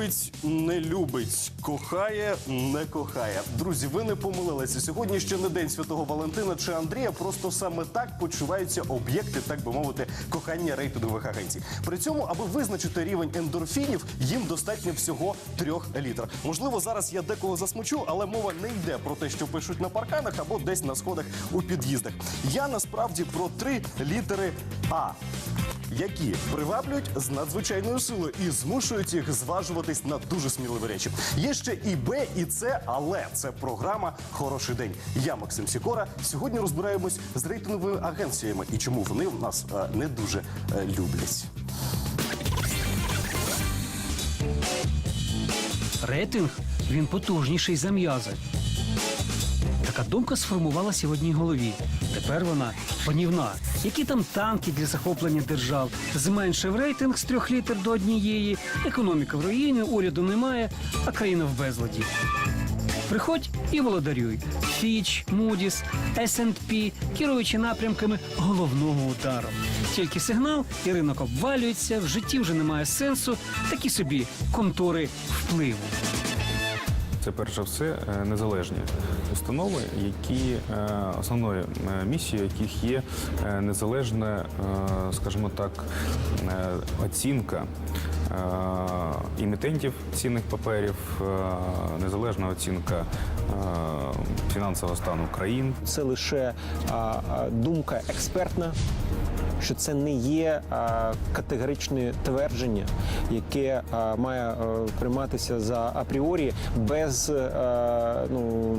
Любить, не любить, кохає, не кохає. Друзі, ви не помилилися. Сьогодні ще не день святого Валентина чи Андрія. Просто саме так почуваються об'єкти, так би мовити, кохання рейтингових агенцій. При цьому, аби визначити рівень ендорфінів, їм достатньо всього трьох літр. Можливо, зараз я декого засмучу, але мова не йде про те, що пишуть на парканах або десь на сходах у під'їздах. Я насправді про три літери А які приваблюють з надзвичайною силою і змушують їх зважуватись на дуже сміливі речі. Є ще і Б, і С, але це програма Хороший день. Я Максим Сікора. Сьогодні розбираємось з рейтинговими агенціями і чому вони в нас е, не дуже е, люблять. Рейтинг він потужніший за м'язи. Така думка сформувалася в одній голові. Тепер вона панівна. Які там танки для захоплення держав? Зменшив рейтинг з трьох літр до однієї, економіка в руїні, уряду немає, а країна в безладі. Приходь і володарюй. Фіч, Мудіс, S&P, керуючи напрямками головного удару. Тільки сигнал, і ринок обвалюється, в житті вже немає сенсу, такі собі контори впливу. Це перш за все е, незалежні установи, які е, основною е, місією яких є незалежна, скажімо так, оцінка імітентів цінних паперів, незалежна оцінка фінансового стану країн. це лише думка експертна, що це не є категоричне твердження, яке має прийматися за апріорі без ну,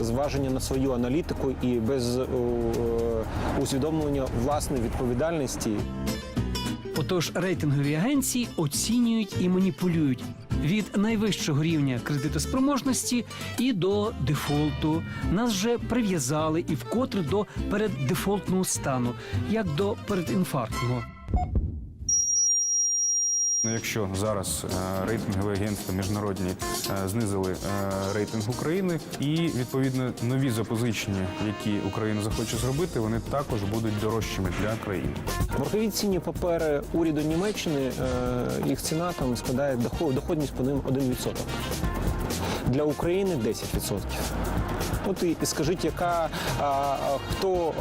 зваження на свою аналітику і без усвідомлення власної відповідальності. Отож, рейтингові агенції оцінюють і маніпулюють від найвищого рівня кредитоспроможності і до дефолту. Нас вже прив'язали і вкотре до переддефолтного стану, як до передінфарктного. Якщо зараз е, рейтингові агентства міжнародні е, знизили е, рейтинг України, і відповідно нові запозичення, які Україна захоче зробити, вони також будуть дорожчими для країни. Боргові цінні папери уряду Німеччини, їх ціна там складає доход- доходність по ним 1%. Для України 10%. От і скажіть, яка хто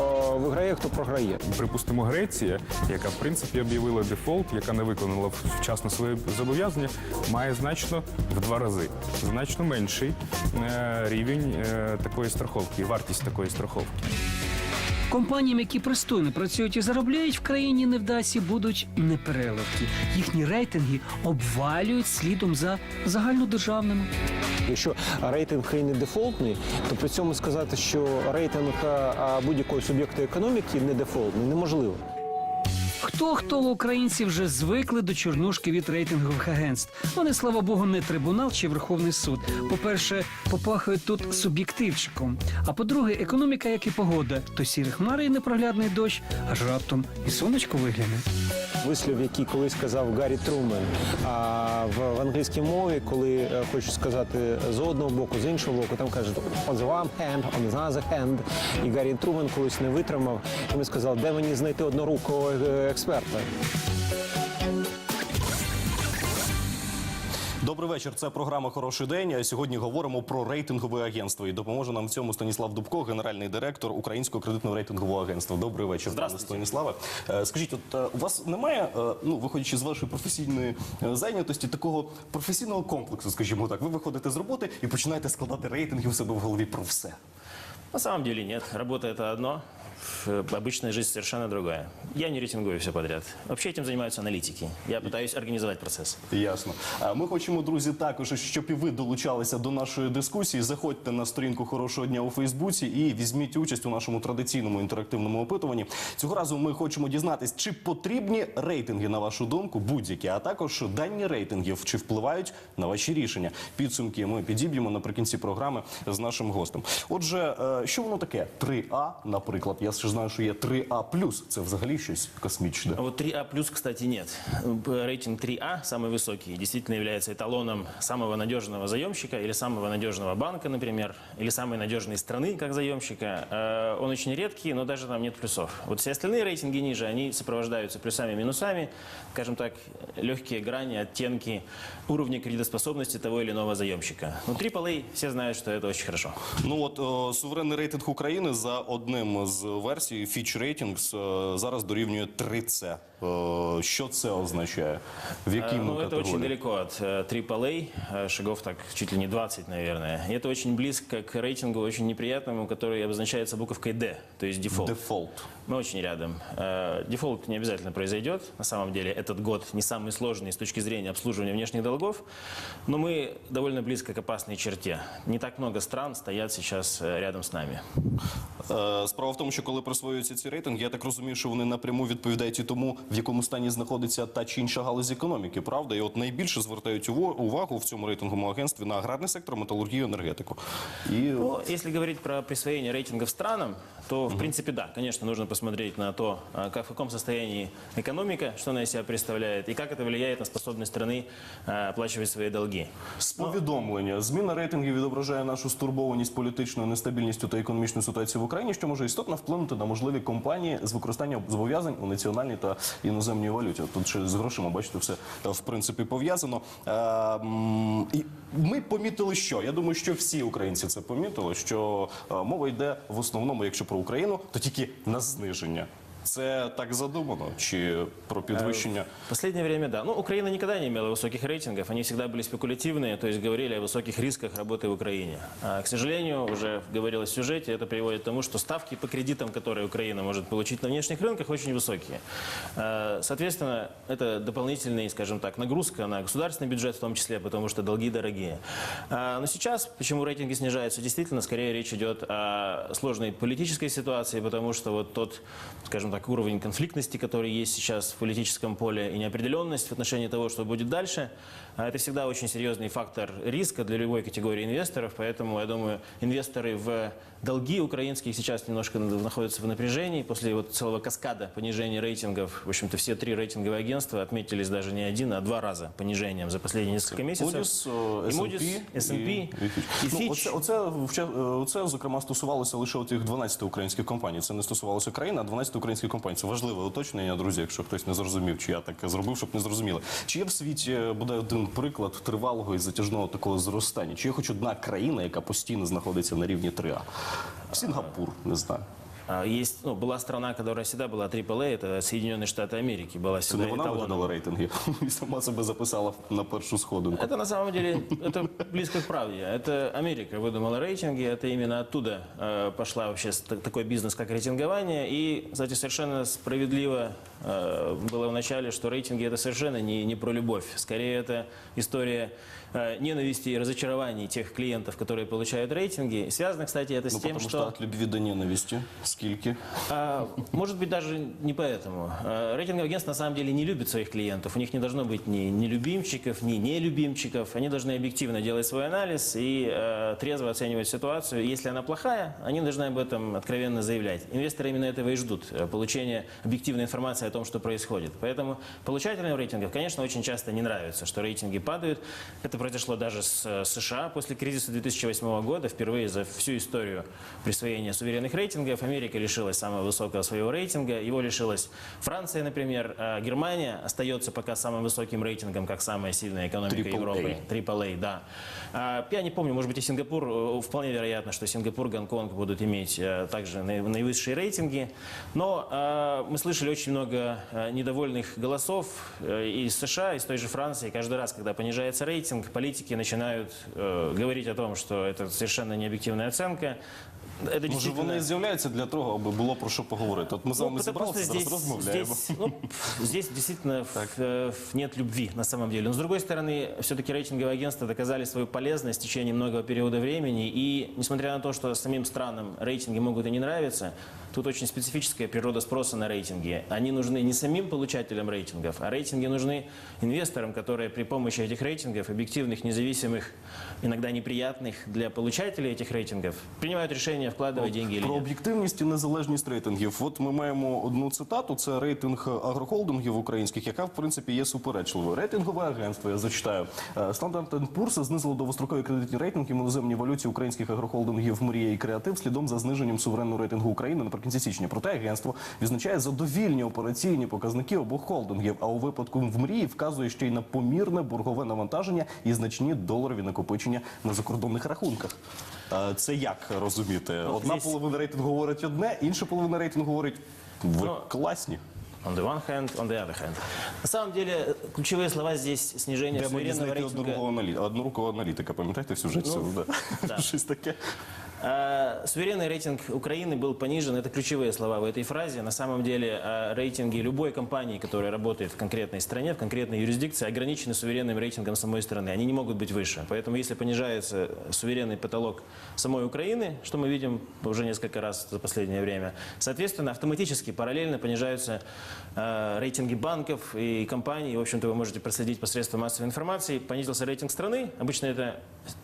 виграє, хто програє. Припустимо, Греція, яка в принципі об'явила дефолт, яка не виконала вчасно свої зобов'язання, має значно в два рази значно менший е, рівень е, такої страховки, вартість такої страховки. Компаніям, які пристойно працюють і заробляють в країні невдасі, будуть непереливки. Їхні рейтинги обвалюють слідом за загальнодержавними. Якщо рейтинг країни дефолтний, то при цьому сказати, що рейтинг будь-якого суб'єкту економіки не дефолтний, неможливо. Хто хто українці вже звикли до чорнушки від рейтингових агентств. Вони, слава Богу, не трибунал чи Верховний суд. По-перше, попахують тут суб'єктивчиком. А по-друге, економіка, як і погода, то сірі хмари і непроглядний дощ, аж раптом і сонечко вигляне. Вислів, який колись казав Гаррі Трумен. А в, англійській мові, коли е, хочуть сказати з одного боку, з іншого боку, там кажуть on the one hand, on the other hand. І Гаррі Трумен колись не витримав. І він сказав, де мені знайти однорукого е, експерта. Добрий вечір. Це програма Хороший день. Сьогодні говоримо про рейтингове агентство. І допоможе нам в цьому Станіслав Дубко, генеральний директор Українського кредитного рейтингового агентства. Добрий вечір, пане Станіславе. Е, Скажіть, от е, у вас немає, е, ну виходячи з вашої професійної зайнятості, такого професійного комплексу, скажімо так. Ви виходите з роботи і починаєте складати рейтинги у себе в голові про все. На самом деле нет. Работа это одно, обычная жизнь совершенно другая. Я не рейтингую все подряд. Вообще этим занимаются аналитики. Я пытаюсь организовать процесс. Ясно. А Ми хочемо, друзі, також, щоб і ви долучалися до нашої дискусії. Заходьте на сторінку хорошого дня у Фейсбуці і візьміть участь у нашому традиційному інтерактивному опитуванні. Цього разу ми хочемо дізнатись, чи потрібні рейтинги на вашу думку, будь-які, а також дані рейтингів, чи впливають на ваші рішення. Підсумки ми підіб'ємо наприкінці програми з нашим гостем. Отже, е, що воно таке? 3А, наприклад, Я ще знаю, що є 3А+, це взагалі щось космічне. А вот 3А плюс, кстати, нет. П- Рейтинг 3А, самый высокий, действительно является эталоном самого надежного заемщика или самого надежного банка, например, или самой надежной страны как заемщика. Э, Он очень редкий, но даже там нет плюсов. Вот все остальные рейтинги ниже, они сопровождаются плюсами и минусами, скажем так, легкие грани, оттенки уровня кредитоспособности того или иного заемщика. Ну, AAA, все знают, что это очень хорошо. Ну от е, суверенний рейтинг України за одним з версій Fitch Ratings е, зараз дорівнює 3C. Е, що це означає? В якій Э, ми Ну, это очень категорії? далеко от э, AAA, э, шагов так чуть ли не 20, наверное. И это очень близко к рейтингу очень неприятному, который обозначается буковкой D, то есть дефолт. Дефолт. Мы очень рядом. Э, Дефолт не обязательно произойдет. На самом деле этот год не самый сложный с точки зрения обслуживания внешних долгов, но мы довольно близко к опасной черте. Не так много стран стоят сейчас э, рядом с нами. Е, Справа в тому, що коли присвоюються ці рейтинги, я так розумію, що вони напряму відповідають і тому, в якому стані знаходиться та чи інша галузь економіки, правда? І от найбільше звертають увагу в цьому рейтинговому агентстві на аграрний сектор, металургію, енергетику. І Ну, Якщо говорить про присвоєння рейтингів странам, то, в принципе, да, конечно, нужно посмотреть на то, а, как, в каком состоянии экономика, что она из себя представляет, и как это влияет на способность страны а, оплачивать свои долги. з повідомлення зміна рейтингів відображає нашу стурбованість політичною нестабільністю та економічною ситуацією в Україні, що може істотно вплинути на можливі компанії з використанням зобов'язань у національній та іноземній валюті. Тут ще з грошима, бачите, все е, в принципі пов'язано. Е, м, і ми помітили, що я думаю, що всі українці це помітили, що е, мова йде в основному, якщо про Україну, то тільки на зниження. Це так задумано чи про підвищення? В последнее время, да. Ну, Украина никогда не имела высоких рейтингов, они всегда были спекулятивные, то есть говорили о высоких рисках работы в Украине. А, к сожалению, уже говорилось в сюжете, это приводит к тому, что ставки по кредитам, которые Украина может получить на внешних рынках, очень высокие. А, Соответственно, это дополнительная, скажем так, нагрузка на государственный бюджет в том числе, потому что долги дорогие. А, Но сейчас, почему рейтинги снижаются, действительно, скорее речь идет о сложной политической ситуации, потому что вот тот, скажем так, уровень конфликтности, который есть сейчас в политическом поле, и неопределенность в отношении того, что будет дальше, а это всегда очень серьезный фактор риска для любой категории инвесторов, поэтому, я думаю, инвесторы в долги украинские сейчас немножко находятся в напряжении после вот целого каскада понижения рейтингов. В общем-то, все три рейтинговые агентства отметились даже не один, а два раза понижением за последние несколько месяцев. Moody's, Moody's, S&P, і, и Ну, Fitch. оце, оце, е, оце, зокрема, стосувалося лише тих 12 українських компаній. Це не стосувалося країни, а 12 українських компаній. Це важливе уточнення, друзі, якщо хтось не зрозумів, чи я так зробив, щоб не зрозуміли. Чи є в світі е, буде один приклад тривалого і затяжного такого зростання? Чи є хоч одна країна, яка постійно знаходиться на рівні 3А? Сінгапур, не знаю. А, Есть, ну, была страна, которая всегда была AAA, это Соединенные Штаты Америки, была Це не всегда вона вигадала рейтинги і сама себе записала на першу сходинку. Это на самом деле это близко к правде. Это Америка выдумала рейтинги, это именно оттуда э, пошла вообще такой бизнес, как рейтингование. И, кстати, совершенно справедливо э, было в начале, что рейтинги это совершенно не, не про любовь. Скорее, это история э, ненависти и разочарований тех клиентов, которые получают рейтинги. Связано, кстати, это с Ну, тем, потому что... что от любви до ненависти. Скільки? А, может быть, даже не поэтому. А, Рейтинговые агентства на самом деле не любят своих клиентов. У них не должно быть ни, ни любимчиков, ни нелюбимчиков. Они должны объективно делать свой анализ и э, трезво оценивать ситуацию. Если она плохая, они должны об этом откровенно заявлять. Инвесторы именно этого и ждут. э, Получения объективной информации о том, что происходит. Поэтому получателям рейтингов, конечно, очень часто не нравится, что рейтинги падают. Это произошло даже с э, США после кризиса 2008 года. Впервые за всю историю присвоения суверенных рейтингов Америка лишилась самого высокого своего рейтинга. Его лишилась Франция, например. А Германия остается пока самым высоким рейтингом, как самая сильная экономика Triple Европы. AAA, да. А, Я не помню, может быть, и Сингапур. э, Вполне вероятно, что Сингапур, Гонконг будут иметь э, также наи- наивысшие рейтинги. Но э, мы слышали очень много недовольных голосов из США, из той же Франции. Каждый раз, когда понижается рейтинг, политики начинают э, говорить о том, что это совершенно необъективная оценка. Это Може, действительно... вони з'являються для того, аби було про що поговорити. От ми з вами Ну, потому что зібралися, зараз здесь, розмовляємо. здесь, ну, здесь действительно в- э, нет любви на самом деле. Но с другой стороны, все-таки рейтинговые агентства доказали свою полезность в течение многого периода времени. И несмотря на то, что самим странам рейтинги могут и не нравиться, тут очень специфическая природа спроса на рейтинги. Они нужны не самим получателям рейтингов, а рейтинги нужны инвесторам, которые при помощи этих рейтингов, объективных, независимых, иногда неприятных для получателей этих рейтингов, принимают решения компания, вкладывать деньги или Про нет. об'єктивність і незалежність рейтингів. От ми маємо одну цитату: це рейтинг агрохолдингів українських, яка в принципі є суперечливою. Рейтингове агентство, я зачитаю. е, Standard Poor's знизило довгострокові кредитні рейтинги в іноземній валюті українських агрохолдингів Мрія і Креатив слідом за зниженням суверенного рейтингу України наприкінці січня. Проте агентство відзначає задовільні операційні показники обох холдингів. А у випадку в мрії вказує ще й на помірне боргове навантаження і значні доларові накопичення на закордонних рахунках. Це як розуміти? Одна здесь- половина рейтингу говорить одне, інша половина рейтингу говорить ви Ну, класні. On the one hand, on the other hand. На самом деле, ключевые слова здесь снижение суверенного рейтинга. однорукого однорукого пам'ятаєте в сюжеті? Ну, да. таке. Э, Суверенный рейтинг Украины был понижен. Это ключевые слова в этой фразе. На самом деле э, рейтинги любой компании, которая работает в конкретной стране, в конкретной юрисдикции, ограничены суверенным рейтингом самой страны. Они не могут быть выше. Поэтому если понижается суверенный потолок самой Украины, что мы видим уже несколько раз за последнее время, соответственно, автоматически, параллельно понижаются э, рейтинги банков и компаний. В общем-то, вы можете проследить посредством массовой информации. Понизился рейтинг страны. Обычно это,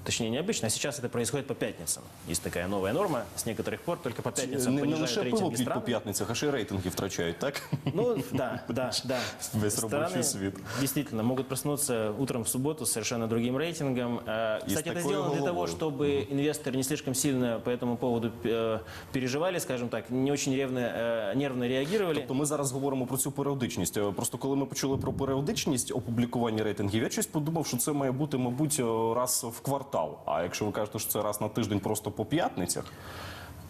точнее не обычно, а сейчас это происходит по пятницам. Есть такая новая норма. С некоторых пор только по пятницам Не, не понижают лише пиво рейтинги п'ють по стран. п'ятницях, а ще й рейтинги втрачають, так? Ну, да, да, да. Весь рабочий Страны свет. действительно могут проснуться утром в субботу с совершенно другим рейтингом. Э, И с Кстати, это такой сделано для того, головой. чтобы инвесторы не слишком сильно по этому поводу э, переживали, скажем так, не очень ревно, э, нервно реагировали. То ми зараз говоримо про цю періодичність. Е, Просто коли ми почули про періодичність опублікування рейтингів, я щось подумав, що це має бути, мабуть, е, раз в квартал. А якщо ви кажете, що це раз на тиждень просто по п'ятницях,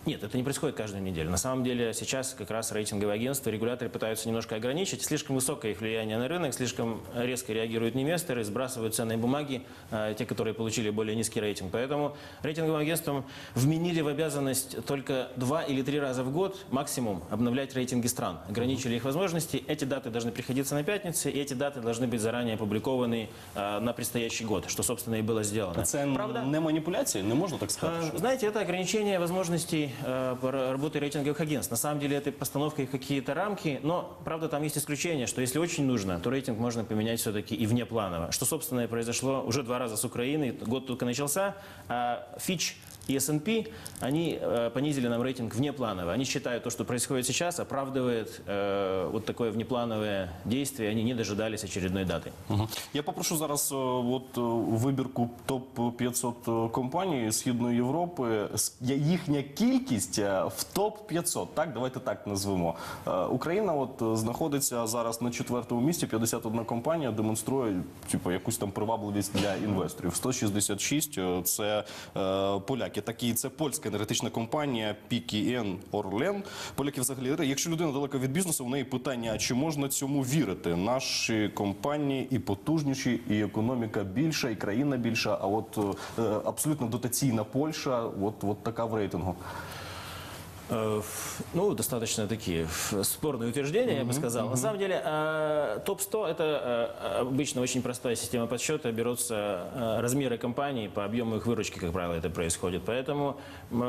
Нет, это не происходит каждую неделю. На самом деле сейчас как раз рейтинговые агентства, регуляторы пытаются немножко ограничить. Слишком высокое их влияние на рынок, слишком резко реагируют инвесторы, сбрасывают ценные бумаги, э, те, которые получили более низкий рейтинг. Поэтому рейтинговым агентствам вменили в обязанность только два или три раза в год максимум обновлять рейтинги стран. Ограничили их возможности. Эти даты должны приходиться на пятницы, и эти даты должны быть заранее опубликованы э, на предстоящий год, что, собственно, и было сделано. це Правда? не маніпуляція, не можна так сказати. що- Знаете, это ограничение возможностей э, по ра- работы рейтинговых агентств. На самом деле это постановка их в какие-то рамки, но, правда, там есть исключение, что если очень нужно, то рейтинг можно поменять все-таки и внепланово. Что, собственно, и произошло уже два раза с Украиной. Год только начался, а Fitch и S&P, они э, понизили нам рейтинг внепланово. Они считают, то, что происходит сейчас, оправдывает э, вот такое внеплановое действие. Они не дожидались очередной даты. Мгм. Я попрошу зараз е, от е, вибірку топ 500 компаній Східної Європи. С- я- Їхня кількість е, в топ 500, Так, давайте так назвемо. Е, Україна от е, знаходиться зараз на четвертому місці. 51 компанія демонструє типу якусь там привабливість для інвесторів. 166 – це е, поляки. Такі це польська енергетична компанія PKN Orlen. Поляки взагалі, якщо людина далека від бізнесу, в неї питання: чи можна цьому вірити? Наші компанії і потужніші, і економіка більша, і країна більша. А от е, абсолютно дотаційна Польща, от, от така в рейтингу. Э, Ну, достаточно такие спорные утверждения, я бы сказал. На самом деле, э, топ-100 – это э, обычно очень простая система подсчета. Берутся э, размеры компаний, по объему их выручки, как правило, это происходит. Поэтому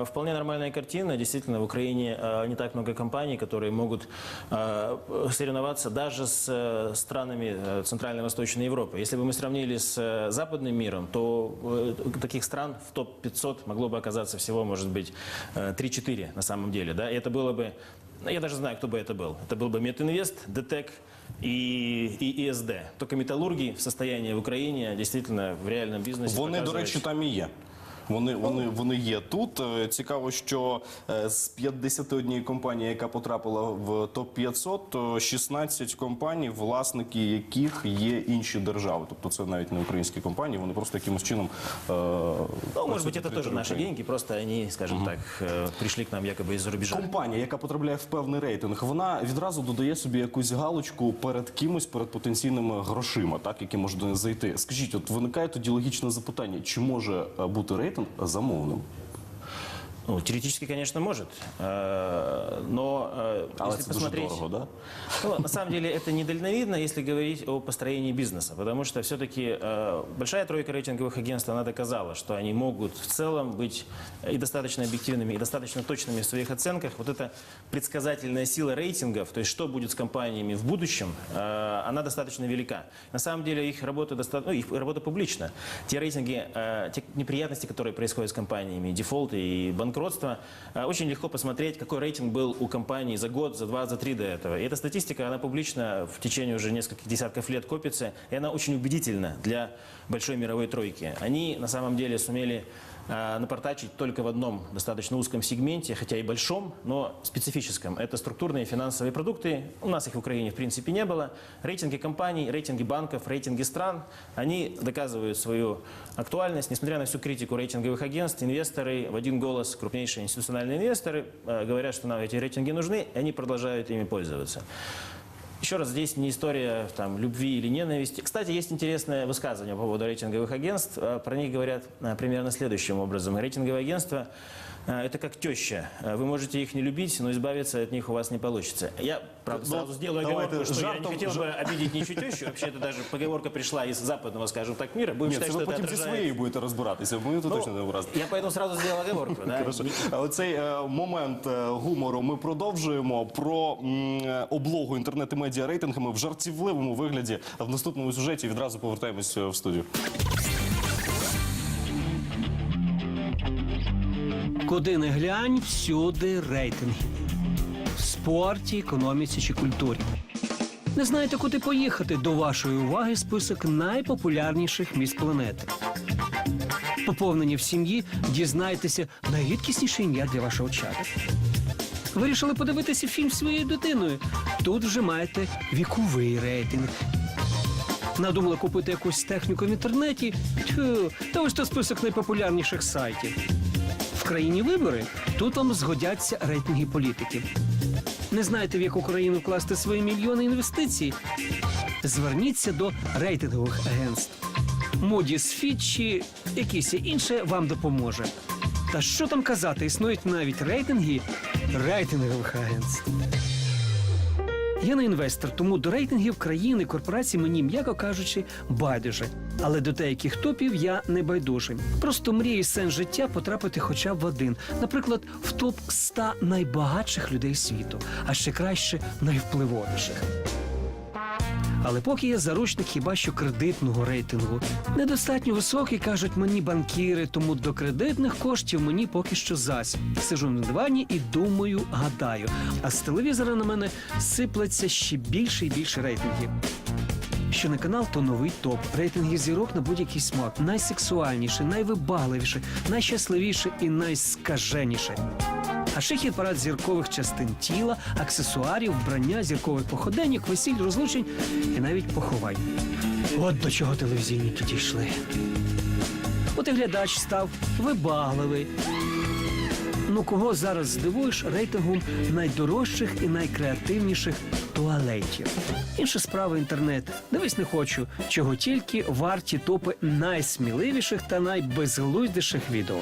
вполне нормальная картина. Действительно, в Украине э, не так много компаний, которые могут э, соревноваться даже с э, странами э, Центральной и Восточной Европы. Если бы мы сравнили с э, западным миром, то э, таких стран в топ-500 могло бы оказаться всего, может быть, э, 3-4 на самом деле. Да? И это было бы, ну, я даже знаю, кто бы это был. Это был бы Метинвест, ДТЕК и, и ИСД. Только металлурги в состоянии в Украине действительно в реальном бизнесе Вони, до показывать- речі, там і є. Вони, вони, вони є тут. Е, Цікаво, що е, з 51 компанії, яка потрапила в топ 500, то 16 компаній, власники яких є інші держави. Тобто це навіть не українські компанії, вони просто якимось чином. е, Ну, может быть, працюють на это тоже території наши України. деньги, просто они, скажем так, э, пришли к нам якобы из-за рубежа. Компанія, яка потрапляє в певний рейтинг, вона відразу додає собі якусь галочку перед кимось, перед потенційними грошима, так які можуть до неї зайти. Скажіть, от виникає тоді логічне запитання: чи може е, бути рейтинг Замовним? Ну, теоретически, конечно, может. Э, Но э, Але если посмотреть... дорого, да? Ну, на самом деле это недальновидно, если говорить о построении бизнеса, потому что все-таки э, большая тройка рейтинговых агентств, она доказала, что они могут в целом быть и достаточно объективными, и достаточно точными в своих оценках. Вот эта предсказательная сила рейтингов, то есть что будет с компаниями в будущем, она достаточно велика. На самом деле их работа, доста... ну, их работа публична. Те рейтинги, те неприятности, которые происходят с компаниями, дефолты и банкротства, банкротства, э, очень легко посмотреть, какой рейтинг был у компаний за год, за два, за три до этого. И эта статистика, она публично в течение уже нескольких десятков лет копится, и она очень убедительна для большой мировой тройки. Они на самом деле сумели э, напортачить только в одном достаточно узком сегменте, хотя и большом, но специфическом. Это структурные финансовые продукты. У нас их в Украине в принципе не было. Рейтинги компаний, рейтинги банков, рейтинги стран, они доказывают свою актуальность. Несмотря на всю критику рейтинговых агентств, инвесторы в один голос, крупнейшие институциональные инвесторы, э, говорят, что нам эти рейтинги нужны, и они продолжают ими пользоваться. Еще раз, здесь не история там, любви или ненависти. Кстати, есть интересное высказывание по поводу рейтинговых агентств. Э, Про них говорят э, примерно следующим образом. Рейтинговые агентства э, это как теща. Э, Вы можете их не любить, но избавиться от них у вас не получится. Я, правда, Ну, сразу сделаю давайте оговорку, что я жартом- не хотел бы обидеть ничью тещу. Вообще, это даже поговорка пришла из западного, скажем так, мира. Будем Ні, считать, це что ви это потім зі отражает- своєю будете розбиратися. Ми тут Ну, точно не образимо. Я поэтому сразу сделал оговорку. да. Хорошо. А Оцей е, момент е, гумору ми продовжуємо про м, е, облогу інтернет і медіа рейтингами в жартівливому вигляді в наступному сюжеті. Відразу повертаємось е, в студію. Куди не глянь, всюди рейтинги. В спорті, економіці чи культурі. Не знаєте, куди поїхати? До вашої уваги список найпопулярніших міст планети. Поповнені в сім'ї дізнайтеся найрідкісніше ім'я для вашого чада. Вирішили подивитися фільм своєю дитиною. Тут вже маєте віковий рейтинг. Надумали купити якусь техніку в інтернеті. Тьфу, та ось то список найпопулярніших сайтів. Країні вибори тут вам згодяться рейтинги політиків. Не знаєте, в яку країну вкласти свої мільйони інвестицій? Зверніться до рейтингових агентств. Модіс Fitch якісь інше вам допоможе. Та що там казати, існують навіть рейтинги рейтингових агентств. Я не інвестор, тому до рейтингів країни, корпорацій мені, м'яко кажучи, байдуже. Але до деяких топів я не байдужий. Просто мрію сен життя потрапити хоча б в один, наприклад, в топ 100 найбагатших людей світу, а ще краще найвпливовіших. Але поки я заручник хіба що кредитного рейтингу. Недостатньо високий, кажуть мені банкіри, тому до кредитних коштів мені поки що зась. Сижу на дивані і думаю, гадаю. А з телевізора на мене сиплеться ще більше і більше рейтингів. Що не канал, то новий топ. Рейтинги зірок на будь-який смак. Найсексуальніше, найвибагливіше, найщасливіше і найскаженіше. А ще хід парад зіркових частин тіла, аксесуарів, вбрання, зіркових походеньок, весіль, розлучень і навіть поховань. От до чого телевізійники дійшли. От і глядач став вибагливий. Ну кого зараз здивуєш рейтингом найдорожчих і найкреативніших туалетів? Інша справа інтернет. Дивись не хочу, чого тільки варті топи найсміливіших та найбезглуздіших відео.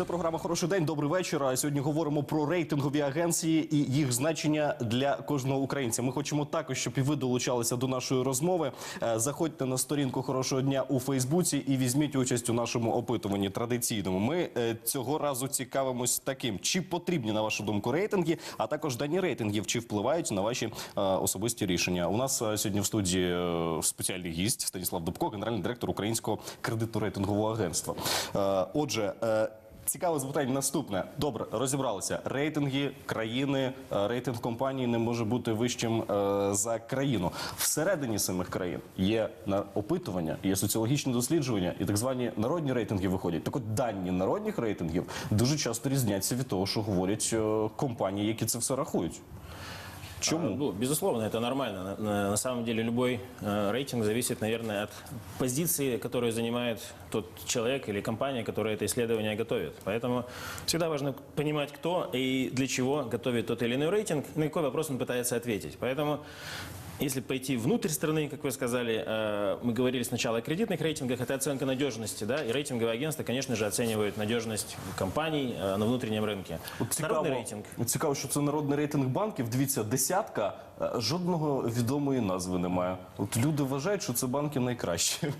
Це програма Хороший день. Добрий вечір. Сьогодні говоримо про рейтингові агенції і їх значення для кожного українця. Ми хочемо також, щоб і ви долучалися до нашої розмови. Е, Заходьте на сторінку хорошого дня у Фейсбуці і візьміть участь у нашому опитуванні традиційному. Ми е, цього разу цікавимось таким: чи потрібні на вашу думку рейтинги, а також дані рейтингів, чи впливають на ваші е, особисті рішення. У нас сьогодні в студії спеціальний гість Станіслав Дубко, генеральний директор Українського кредитно-рейтингового агентства. Отже. Цікаве запитання наступне. Добре, розібралися. Рейтинги країни, е, рейтинг компанії не може бути вищим е, за країну. Всередині самих країн є опитування, є соціологічні дослідження і так звані народні рейтинги виходять. Так от дані народних рейтингів дуже часто різняться від того, що говорять е, компанії, які це все рахують. Чому? Ну, безусловно, это нормально. На, на- на самом деле любой э, рейтинг зависит, наверное, от позиции, которую занимает тот человек или компания, которая это исследование готовит. Поэтому всегда важно понимать, кто и для чего готовит тот или иной рейтинг, и на какой вопрос он пытается ответить. Поэтому Если пойти внутрь страны, как вы сказали, э, мы говорили сначала о кредитных рейтингах, это оценка надежности, да, и рейтинговые агентства, конечно же, оценивают надежность компаний э, на внутреннем рынке. От Народный рейтинг. Цікаво, що це народний рейтинг банків. Дивіться, десятка, е, жодного відомої назви немає. От люди вважають, що це банки найкращі.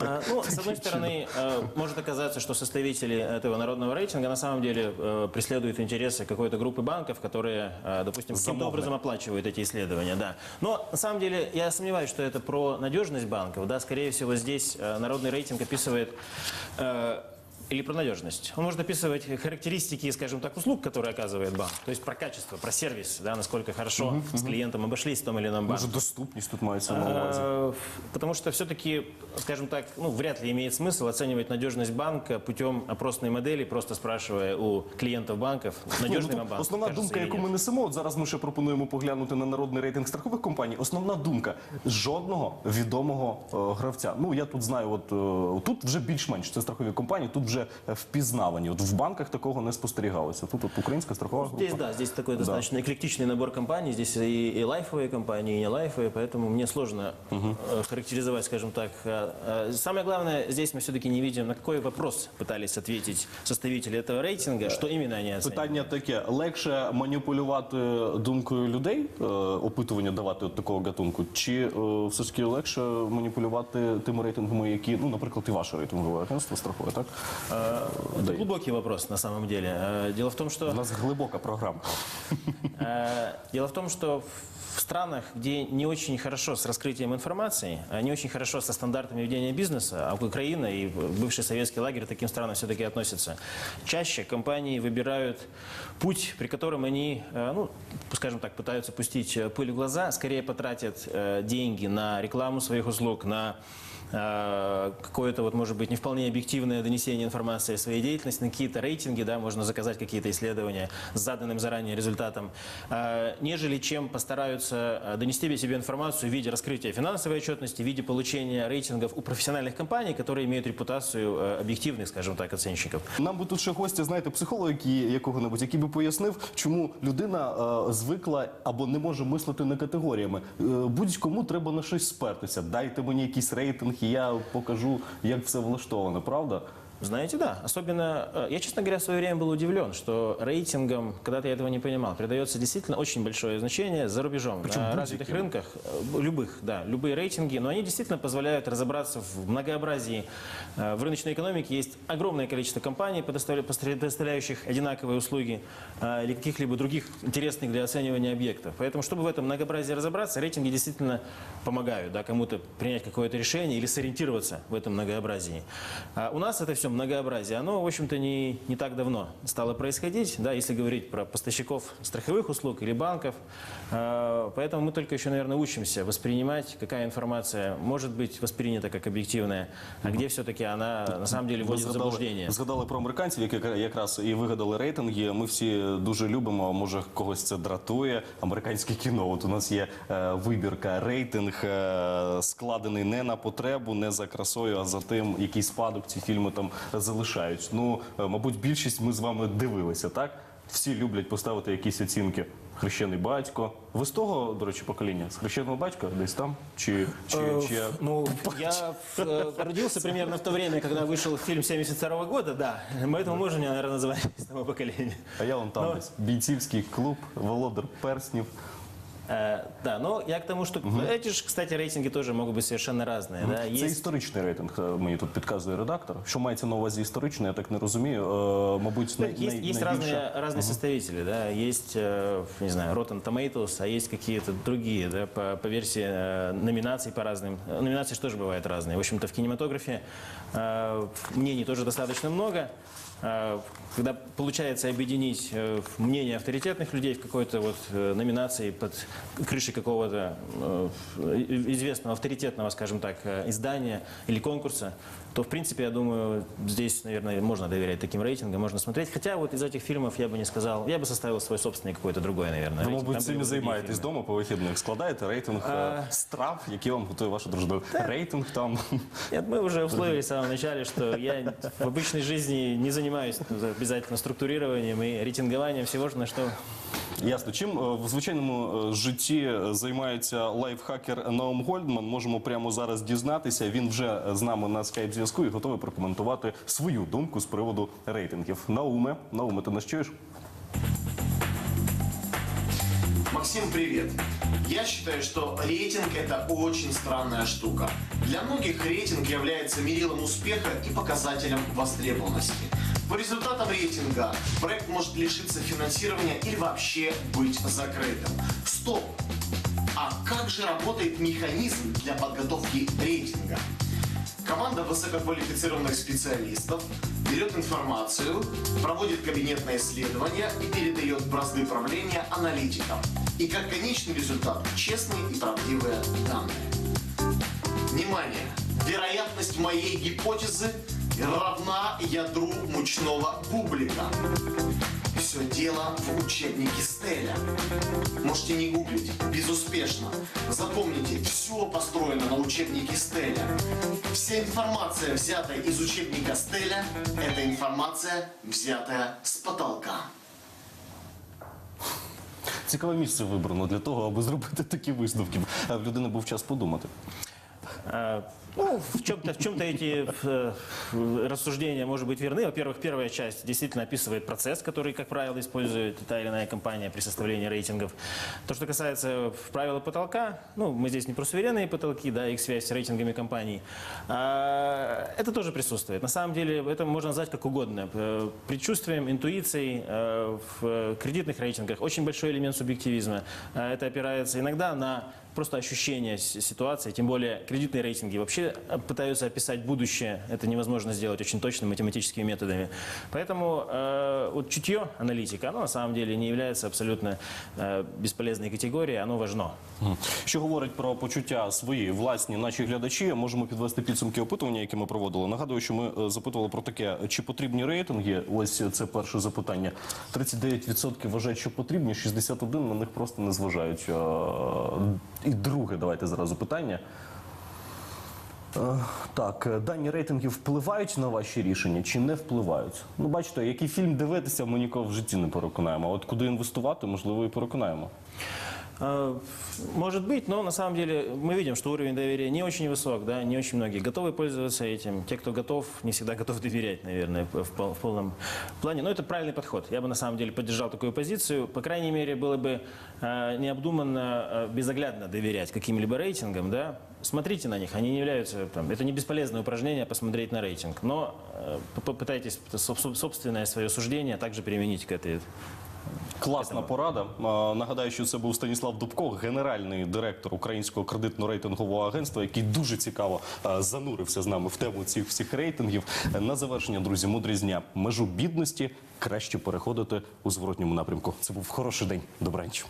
А, Ну, с одной стороны, э, может оказаться, что составители этого народного рейтинга на самом деле э, преследуют интересы какой-то группы банков, которые, э, допустим, каким-то Замовны. образом оплачивают эти исследования. Да. Но на самом деле я сомневаюсь, что это про надежность банков. Да. Скорее всего, здесь э, народный рейтинг описывает э, или про надежность. Он может описывать характеристики, скажем так, услуг, которые оказывает банк. То есть про качество, про сервис, да, насколько хорошо с клиентом обошлись в том или ином банке. Може, доступність тут мається на увазі. Э, Потому что все-таки, скажем так, ну, вряд ли имеет смысл оценивать надежность банка путем опросной модели, просто спрашивая у клиентов банков, Ні, надежный ну, вам тут банк. основна кажется думка, или яку нет. ми несемо, от зараз ми ще пропонуємо поглянути на народний рейтинг страхових компаній. Основна думка жодного відомого е, гравця. Ну я тут знаю, от е, тут вже більш-менш це страхові компанії, тут вже е, впізнавані. От в банках такого не спостерігалося. Тут от українська страхова група. Здесь, да, здесь такой достаточно эклектичный набор компаний. Здесь и, и лайфовые компании, и не лайфовые, поэтому мне сложно э, характеризовать, скажем так. Э, э, Самое главное, здесь мы все-таки не видим, на какой вопрос пытались ответить составители этого рейтинга, что именно они оценивают. Питання таке: легше маніпулювати думкою людей, е, опитування давати от такого гатунку, чи е, все ж таки легше маніпулювати тими рейтингами, які, ну, наприклад, і ваше рейтингове агентство страхове, так? Это глубокий вопрос на самом деле. Э, Дело в том, что... У нас глибока програма. Э, Дело в том, что в странах, где не очень хорошо с раскрытием информации, а не очень хорошо со стандартами ведения бизнеса, а Украина и бывший советский лагерь таким странам все-таки относятся, чаще компании выбирают путь, при котором они, э, ну, скажем так, пытаются пустить пыль в глаза, скорее потратят деньги на рекламу своих услуг, на какое-то, вот, может быть, не вполне объективное донесение информации о своей деятельности, на какие-то рейтинги, да, можно заказать какие-то исследования с заданным заранее результатом, э, нежели чем постараются э, донести себе информацию в виде раскрытия финансовой отчетности, в виде получения рейтингов у профессиональных компаний, которые имеют репутацию э, объективных, скажем так, оценщиков. Нам би тут ще гостя, знаєте, психолога які- якого-небудь, який би пояснив, чому людина е, звикла або не може мислити не категоріями. Е, будь-кому треба на щось спертися. Дайте мені якийсь рейтинг, і я покажу, як все влаштовано, правда? Знаете, да. Особенно, э, я, честно говоря, в свое время был удивлен, что рейтингам, когда-то я этого не понимал, придается действительно очень большое значение за рубежом. Причем на развитых рынках, э, любых, да, любые рейтинги, но они действительно позволяют разобраться в многообразии. Э, В рыночной экономике есть огромное количество компаний, предоставля- предоставляющих одинаковые услуги или каких-либо других интересных для оценивания объектов. Поэтому, чтобы в этом многообразии разобраться, рейтинги действительно помогают да, кому-то принять какое-то решение или сориентироваться в этом многообразии. А у нас это все многообразие, оно, в общем-то, не, не так давно стало происходить, да, если говорить про поставщиков страховых услуг или банков. А, Поэтому мы только еще, наверное, учимся воспринимать, какая информация может быть воспринята как объективная, а где все-таки она на самом деле вводит в заблуждение. згадали про американців, які якраз і вигадали рейтинги. Ми всі дуже любимо. Може, когось це дратує. Американське кіно. От у нас є е, вибірка, рейтинг е, складений не на потребу, не за красою, а за тим, який спадок ці фільми там залишають. Ну, е, мабуть, більшість ми з вами дивилися, так? Всі люблять поставити якісь оцінки. Хрещений батько. Ви з того, до речі, покоління? З хрещеного батька десь там? Чи, чи, Э, чи... Ну, я э, родился примерно в то время, когда вышел фильм 72 года, да. Поэтому можно меня, наверное, называть из того поколения. А я вон там Ну, десь. Бійцівський клуб, володар перснів. Э, Да, но я к тому, что эти же, кстати, рейтинги тоже могут быть совершенно разные. Да. Це Есть історичний рейтинг, е, мені тут підказує редактор. Що мається на увазі історичний, я так не розумію. Е, Мабуть, най, есть, най, есть найбільше- разные, разные составители, да, есть, э, не знаю, Rotten Tomatoes, а есть какие-то другие, да, по, по версии э, номинаций по разным. Э, Номинации же тоже бывают разные. В общем-то, в кинематографе э, мнений тоже достаточно много. Э, Когда получается объединить э, мнение авторитетных людей в какой-то вот э, номинации под крышей какого-то э, известного авторитетного, скажем так, э, издания или конкурса, то, в принципе, я думаю, здесь, наверное, можно доверять таким рейтингам, можно смотреть. Хотя вот из этих фильмов я бы не сказал, я бы составил свой собственный какой-то другой, наверное. Ви, рейтинг. мабуть, Там цим были і бы другие займаєтесь фильмы. вдома по вихідних. Складаєте рейтинг е, А. страв, які вам готує ваша дружина. Рейтинг там. Нет, мы уже условились в самом начале, что я в обычной жизни не занимаюсь обязательно структурированием и рейтингованием всего, на что Ясно. Чим е, в звичайному е, житті е, займається лайфхакер Наум Гольдман? Можемо прямо зараз дізнатися. Він вже з нами на скайп зв'язку і готовий прокоментувати свою думку з приводу рейтингів. Науме, Науме, ти нас чуєш? Максим, привет. Я считаю, что рейтинг это очень странная штука. Для многих рейтинг является мерилом успеха и показателем востребованности. По результатам рейтинга проект может лишиться финансирования или вообще быть закрытым. Стоп! А как же работает механизм для подготовки рейтинга? Команда высококвалифицированных специалистов берет информацию, проводит кабинетное исследование и передает бразды правления аналитикам. И как конечный результат честные и правдивые данные. Внимание! Вероятность моей гипотезы равна ядру мучного бублика. Все дело в учебнике Стеля. Можете не гуглить, безуспешно. Запомните, все построено на учебнике Стеля. Вся информация, взятая из учебника Стеля, это информация, взятая с потолка. Цікаве місце вибрано для того, аби зробити такі висновки. Е, В людини був час подумати. А, Ну, в чем-то, в чем-то эти э, рассуждения, может быть, верны. Во-первых, первая часть действительно описывает процесс, который, как правило, использует та или иная компания при составлении рейтингов. То, что касается правила потолка, ну, мы здесь не про суверенные потолки, да, их связь с рейтингами компаний. А, это тоже присутствует. На самом деле, это можно назвать как угодно. Э, Предчувствием, интуицией э, в кредитных рейтингах очень большой элемент субъективизма. Э, Это опирается иногда на просто ощущение ситуации, тем более кредитные рейтинги вообще э, пытаются описать будущее. Это невозможно сделать очень точно математическими методами. Поэтому э, вот чутье аналитика, оно на самом деле не является абсолютно э, бесполезной категорией, оно важно. Мгм. Що говорить про почуття свої власні наші глядачі, можемо підвести підсумки опитування, які ми проводили. Нагадую, що ми е, запитували про таке, чи потрібні рейтинги. Ось це перше запитання. 39% вважають, що потрібні, 61% на них просто не зважають. Е, І друге, давайте зразу питання. Е, Так, е, дані рейтинги впливають на ваші рішення чи не впливають? Ну, бачите, який фільм дивитися, ми нікого в житті не переконаємо. А от куди інвестувати, можливо, і переконаємо. Э, Может быть, но на самом деле мы видим, что уровень доверия не очень высок, да, не очень многие готовы пользоваться этим. Те, кто готов, не всегда готов доверять, наверное, в, пол- в полном плане. Но это правильный подход. Я бы на самом деле поддержал такую позицию. По крайней мере, было бы э, необдуманно, э, безоглядно доверять каким-либо рейтингам, да. Смотрите на них, они не являются, там, это не бесполезное упражнение посмотреть на рейтинг, но э, попытайтесь соб- собственное свое суждение также применить к этой Класна порада. А, Нагадаю, що це був Станіслав Дубко, генеральний директор Українського кредитно-рейтингового агентства, який дуже цікаво а, занурився з нами в тему цих всіх рейтингів. На завершення, друзі, мудрість дня. Межу бідності краще переходити у зворотньому напрямку. Це був хороший день. Добранчу.